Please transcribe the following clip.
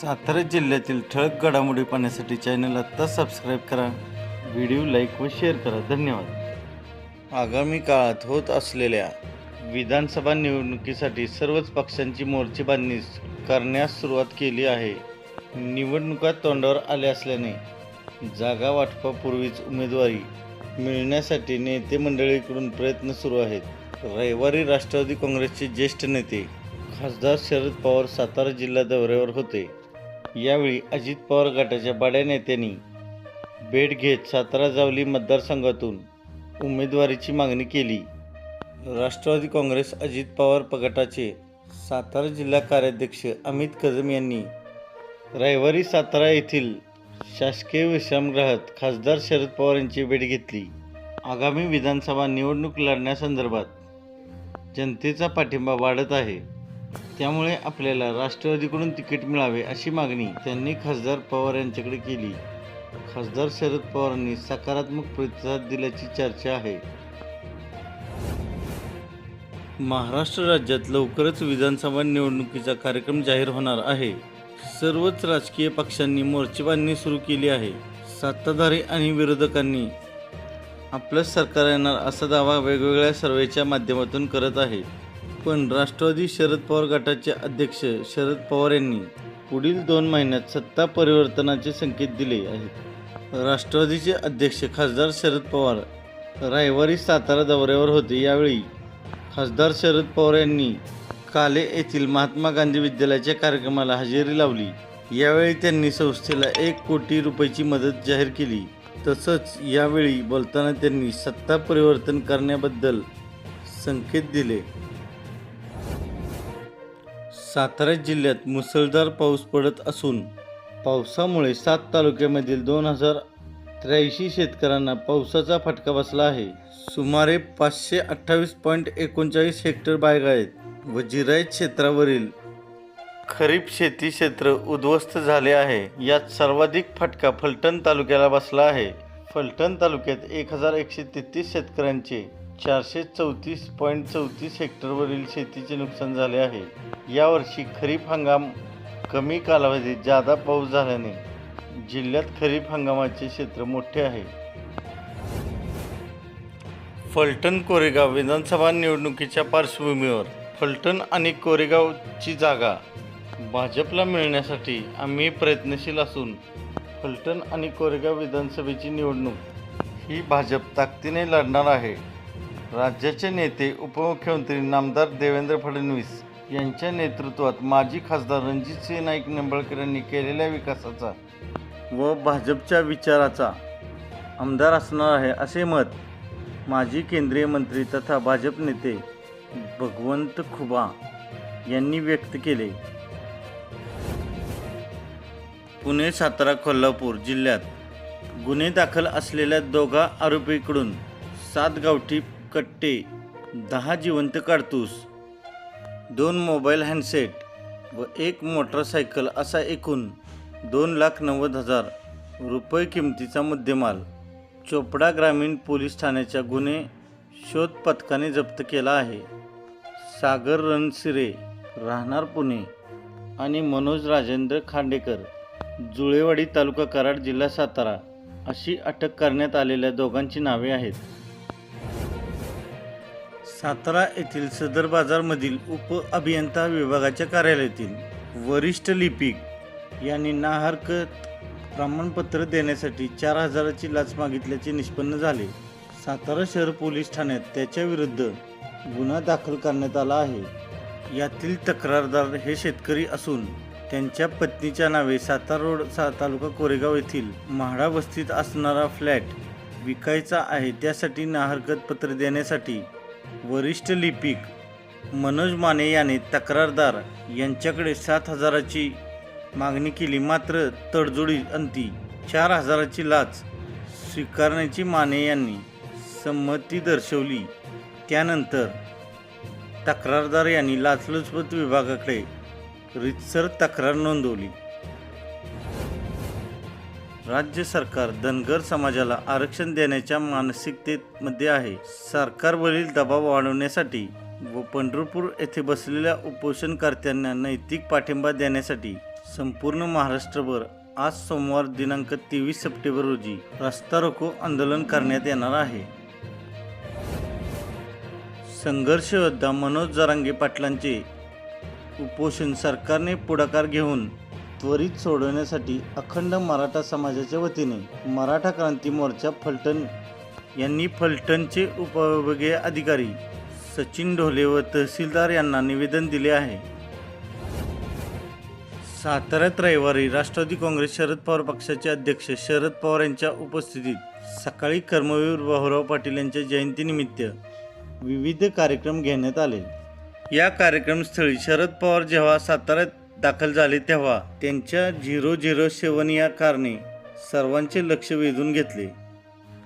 सातारा जिल्ह्यातील ठळक घडामोडी पाहण्यासाठी चॅनल आत्ता सबस्क्राईब करा. व्हिडिओ लाईक व शेअर करा. धन्यवाद. आगामी काळात होत असलेल्या विधानसभा निवडणुकीसाठी सर्वच पक्षांची मोर्चेबांधणी करण्यास सुरुवात केली आहे. निवडणुका तोंडावर आल्या असल्याने जागा वाटपापूर्वीच उमेदवारी मिळण्यासाठी नेते मंडळीकडून प्रयत्न सुरू आहेत. रविवारी राष्ट्रवादी काँग्रेसचे ज्येष्ठ नेते खासदार शरद पवार सातारा जिल्हा दौऱ्यावर होते. यावेळी अजित पवार गटाच्या बड्या नेत्यांनी भेट घेत सातारा जावली मतदारसंघातून उमेदवारीची मागणी केली. राष्ट्रवादी काँग्रेस अजित पवार गटाचे सातारा जिल्हा कार्याध्यक्ष अमित कदम यांनी रविवारी सातारा येथील शासकीय विश्रामगृहात खासदार शरद पवार यांची भेट घेतली. आगामी विधानसभा निवडणूक लढण्यासंदर्भात जनतेचा पाठिंबा वाढत आहे. त्यामुळे आपल्याला राष्ट्रवादीकडून तिकीट मिळावे अशी मागणी त्यांनी खासदार पवार यांच्याकडे केली. खासदार शरद पवारांनी सकारात्मक प्रतिसाद दिल्याची चर्चा आहे. महाराष्ट्र राज्यात लवकरच विधानसभा निवडणुकीचा कार्यक्रम जाहीर होणार आहे. सर्वच राजकीय पक्षांनी मोर्चेबांधणी सुरू केली आहे. सत्ताधारी आणि विरोधकांनी आपलं सरकार येणार असा दावा वेगवेगळ्या सर्वेच्या माध्यमातून करत आहे. पण राष्ट्रवादी शरद पवार गटाचे अध्यक्ष शरद पवार यांनी पुढील दोन महिन्यात सत्ता परिवर्तनाचे संकेत दिले आहेत. राष्ट्रवादीचे अध्यक्ष खासदार शरद पवार रविवारी सातारा दौऱ्यावर होते यावेळी खासदार शरद पवार यांनी काले येथील महात्मा गांधी विद्यालयाच्या कार्यक्रमाला हजेरी लावली. यावेळी त्यांनी संस्थेला एक कोटी रुपयाची मदत जाहीर केली. तसंच यावेळी बोलताना त्यांनी सत्ता परिवर्तन करण्याबद्दल संकेत दिले. सातारा जिल्ह्यात मुसळधार पाऊस पडत असून पावसामुळे सात तालुक्यामधील दोन हजार त्र्याऐंशी शेतकऱ्यांना पावसाचा फटका बसला आहे. सुमारे पाचशे अठ्ठावीस पॉईंट एकोणचाळीस हेक्टर बागायत व जिरायत क्षेत्रावरील खरीप शेती क्षेत्र उद्ध्वस्त झाले आहे. यात सर्वाधिक फटका फलटण तालुक्याला बसला आहे. फलटण तालुक्यात एक हजार एकशे तेहतीस शेतकऱ्यांचे चारशे चौतीस पॉईंट चौतीस हेक्टरवरील शेतीचे नुकसान झाले आहे. यावर्षी खरीप हंगाम कमी कालावधीत जादा पाऊस झाल्याने जिल्ह्यात खरीप हंगामाचे क्षेत्र मोठे आहे. फलटण कोरेगाव विधानसभा निवडणुकीच्या पार्श्वभूमीवर फलटण आणि कोरेगावची जागा भाजपला मिळण्यासाठी आम्ही प्रयत्नशील असून फलटण आणि कोरेगाव विधानसभेची निवडणूक ही भाजप ताकदीने लढणार आहे. राज्याचे नेते उपमुख्यमंत्री नामदार देवेंद्र फडणवीस यांच्या नेतृत्वात माजी खासदार रणजितसिंह नाईक निंबाळकर यांनी केलेल्या विकासाचा व भाजपच्या विचाराचा आमदार असणार आहे असे मत माजी केंद्रीय मंत्री तथा भाजप नेते भगवंत खुबा यांनी व्यक्त केले. पुणे सातारा कोल्हापूर जिल्ह्यात गुन्हे दाखल असलेल्या दोघा आरोपीकडून सात गावठी कट्टे दहा जिवंत काडतूस दोन मोबाईल हँडसेट व एक मोटरसायकल असा एकूण दोन लाख नव्वद हजार रुपये किमतीचा मुद्देमाल चोपडा ग्रामीण पोलीस ठाण्याच्या गुन्हे शोध पथकाने जप्त केला आहे. सागर रणसिरे राहणार पुणे आणि मनोज राजेंद्र खांडेकर जुळेवाडी तालुका कराड जिल्हा सातारा अशी अटक करण्यात आलेल्या दोघांची नावे आहेत. सातारा येथील सदर बाजारमधील उप अभियंता विभागाच्या कार्यालयातील वरिष्ठ लिपिक यांनी नाहरकत प्रमाणपत्र देण्यासाठी चार हजाराची लाच मागितल्याचे निष्पन्न झाले. सातारा शहर पोलीस ठाण्यात त्याच्याविरुद्ध गुन्हा दाखल करण्यात आला आहे. यातील तक्रारदार हे शेतकरी असून त्यांच्या पत्नीच्या नावे सातारा रोड सा तालुका कोरेगाव येथील म्हाडा वस्तीत असणारा फ्लॅट विकायचा आहे त्यासाठी नाहरकत पत्र देण्यासाठी वरिष्ठ लिपिक मनोज माने याने तक्रारदार यांच्याकडे सात हजाराची मागणी केली. मात्र तडजोडी अंती चार हजाराची लाच स्वीकारण्याची माने यांनी संमती दर्शवली. त्यानंतर तक्रारदार यांनी लाचलुचपत विभागाकडे रितसर तक्रार नोंदवली. राज्य सरकार धनगर समाजाला आरक्षण देण्याच्या मानसिकतेमध्ये आहे. सरकारवरील दबाव वाढवण्यासाठी व पंढरपूर येथे बसलेल्या उपोषणकर्त्यांना नैतिक पाठिंबा देण्यासाठी संपूर्ण महाराष्ट्रभर आज सोमवार दिनांक तेवीस सप्टेंबर रोजी रस्ता रोको आंदोलन करण्यात येणार आहे. संघर्ष योद्धा मनोज जरांगे पाटलांचे उपोषण सरकारने पुढाकार घेऊन त्वरित सोडवण्यासाठी अखंड मराठा समाजाच्या वतीने मराठा क्रांती मोर्चा फलटण यांनी फलटणचे उपविभागीय अधिकारी सचिन ढोले व तहसीलदार यांना निवेदन दिले आहे. साताऱ्यात रविवारी राष्ट्रवादी काँग्रेस शरद पवार पक्षाचे अध्यक्ष शरद पवार यांच्या उपस्थितीत सकाळी कर्मवीर भाऊराव पाटील यांच्या जयंतीनिमित्त विविध कार्यक्रम घेण्यात आले. या कार्यक्रमस्थळी शरद पवार जेव्हा साताऱ्यात दाखल झाले तेव्हा त्यांच्या झिरो झिरो सेवन या कारने सर्वांचे लक्ष वेधून घेतले.